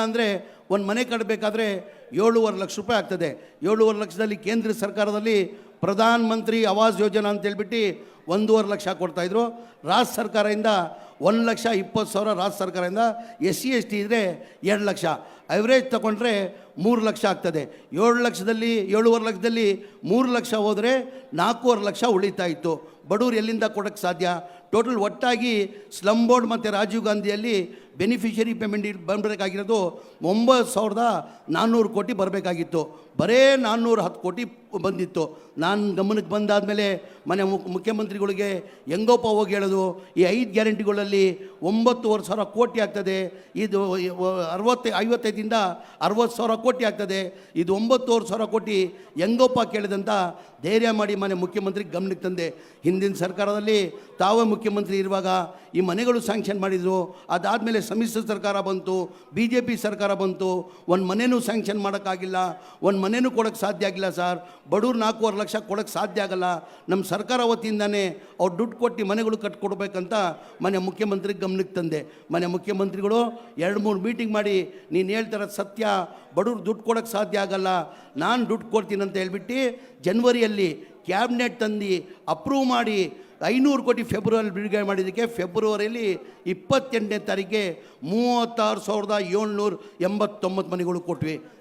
ಅಂದರೆ ಒಂದು ಮನೆ ಕಟ್ಟಬೇಕಾದ್ರೆ ಏಳೂವರೆ ಲಕ್ಷ ರೂಪಾಯಿ ಆಗ್ತದೆ. ಏಳುವರೆ ಲಕ್ಷದಲ್ಲಿ ಕೇಂದ್ರ ಸರ್ಕಾರದಲ್ಲಿ ಪ್ರಧಾನ ಮಂತ್ರಿ ಆವಾಸ್ ಯೋಜನಾ ಅಂತೇಳ್ಬಿಟ್ಟು ಒಂದೂವರೆ ಲಕ್ಷ ಕೊಡ್ತಾಯಿದ್ರು ರಾಜ್ಯ ಸರ್ಕಾರದಿಂದ ಒಂದು ಲಕ್ಷ ಇಪ್ಪತ್ತು ಸಾವಿರ ರಾಜ್ಯ ಸರ್ಕಾರದಿಂದ ಎಸ್ ಸಿ ಎಸ್ ಟಿ ಇದ್ದರೆ ಎರಡು ಲಕ್ಷ. ಅವರೇಜ್ ತಗೊಂಡ್ರೆ ಮೂರು ಲಕ್ಷ ಆಗ್ತದೆ. ಏಳು ಲಕ್ಷದಲ್ಲಿ, ಏಳುವರೆ ಲಕ್ಷದಲ್ಲಿ ಮೂರು ಲಕ್ಷ ಹೋದರೆ ನಾಲ್ಕೂವರೆ ಲಕ್ಷ ಉಳಿತಾ ಇತ್ತು. ಬಡವ್ರು ಎಲ್ಲಿಂದ ಕೊಡೋಕ್ಕೆ ಸಾಧ್ಯ? ಟೋಟಲ್ ಒಟ್ಟಾಗಿ ಸ್ಲಮ್ ಬೋರ್ಡ್ ಮತ್ತು ರಾಜೀವ್ ಗಾಂಧಿಯಲ್ಲಿ ಬೆನಿಫಿಷರಿ ಪೇಮೆಂಟ್ ಬರಬೇಕಾಗಿರೋದು ಒಂಬತ್ತು ಸಾವಿರದ ನಾನ್ನೂರು ಕೋಟಿ ಬರಬೇಕಾಗಿತ್ತು. ಬರೇ ನಾನ್ನೂರ ಹತ್ತು ಕೋಟಿ ಬಂದಿತ್ತು. ನಾನು ಗಮನಕ್ಕೆ ಬಂದಾದಮೇಲೆ ಮನೆ ಮುಖ್ ಮುಖ್ಯಮಂತ್ರಿಗಳಿಗೆ ಹೆಂಗೋಪ ಹೋಗಿ ಹೇಳೋದು, ಈ ಐದು ಗ್ಯಾರಂಟಿಗಳಲ್ಲಿ ಒಂಬತ್ತುವರೆ ಸಾವಿರ ಕೋಟಿ ಆಗ್ತದೆ, ಇದು ಅರವತ್ತು ಐವತ್ತೈದಿಂದ ಅರವತ್ತು ಸಾವಿರ ಕೋಟಿ ಆಗ್ತದೆ, ಇದು ಒಂಬತ್ತುವರೆ ಸಾವಿರ ಕೋಟಿ ಹೆಂಗೋಪ ಕೇಳಿದಂತ ಧೈರ್ಯ ಮಾಡಿ ಮನೆ ಮುಖ್ಯಮಂತ್ರಿಗೆ ಗಮನಕ್ಕೆ ತಂದೆ. ಹಿಂದಿನ ಸರ್ಕಾರದಲ್ಲಿ ತಾವೇ ಮುಖ್ಯಮಂತ್ರಿ ಇರುವಾಗ ಈ ಮನೆಗಳು ಸ್ಯಾಂಕ್ಷನ್ ಮಾಡಿದರು ಅದಾದಮೇಲೆ ಸಮ್ಮಿಶ್ರ ಸರ್ಕಾರ ಬಂತು ಬಿ ಜೆ ಪಿ ಸರ್ಕಾರ ಬಂತು. ಒಂದು ಮನೆಯೂ ಸ್ಯಾಂಕ್ಷನ್ ಮಾಡೋಕ್ಕಾಗಿಲ್ಲ. ಒಂದು ಮನೆನೂ ಕೊಡೋಕ್ಕೆ ಸಾಧ್ಯ ಆಗಿಲ್ಲ ಸರ್. ಬಡವ್ರು ನಾಲ್ಕೂವರೆ ಲಕ್ಷ ಕೊಡೋಕ್ಕೆ ಸಾಧ್ಯ ಆಗಲ್ಲ. ನಮ್ಮ ಸರ್ಕಾರ ವತಿಯಿಂದನೇ ಅವ್ರು ದುಡ್ಡು ಕೊಟ್ಟು ಮನೆಗಳು ಕಟ್ಕೊಡ್ಬೇಕಂತ ಮನೆ ಮುಖ್ಯಮಂತ್ರಿ ಗಮನಕ್ಕೆ ತಂದೆ. ಮನೆ ಮುಖ್ಯಮಂತ್ರಿಗಳು ಎರಡು ಮೂರು ಮೀಟಿಂಗ್ ಮಾಡಿ, ನೀನು ಹೇಳ್ತಾರ ಸತ್ಯ. ಬಡವ್ರು ದುಡ್ಡು ಕೊಡೋಕ್ಕೆ ಸಾಧ್ಯ ಆಗಲ್ಲ. ನಾನು ದುಡ್ಡು ಕೊಡ್ತೀನಿ ಅಂತ ಹೇಳ್ಬಿಟ್ಟು ಜನ್ವರಿಯಲ್ಲಿ ಕ್ಯಾಬಿನೆಟ್ ತಂದು ಅಪ್ರೂವ್ ಮಾಡಿ ಐನೂರು ಕೋಟಿ ಫೆಬ್ರವರಿ ಬಿಡುಗಡೆ ಮಾಡಿದ್ದಕ್ಕೆ ಫೆಬ್ರವರಿಯಲ್ಲಿ ಇಪ್ಪತ್ತೆಂಟನೇ ತಾರೀಕಿಗೆ ಮೂವತ್ತಾರು ಸಾವಿರದ ಏಳ್ನೂರ ಎಂಬತ್ತೊಂಬತ್ತು ಮನೆಗಳು ಕೊಟ್ವಿ.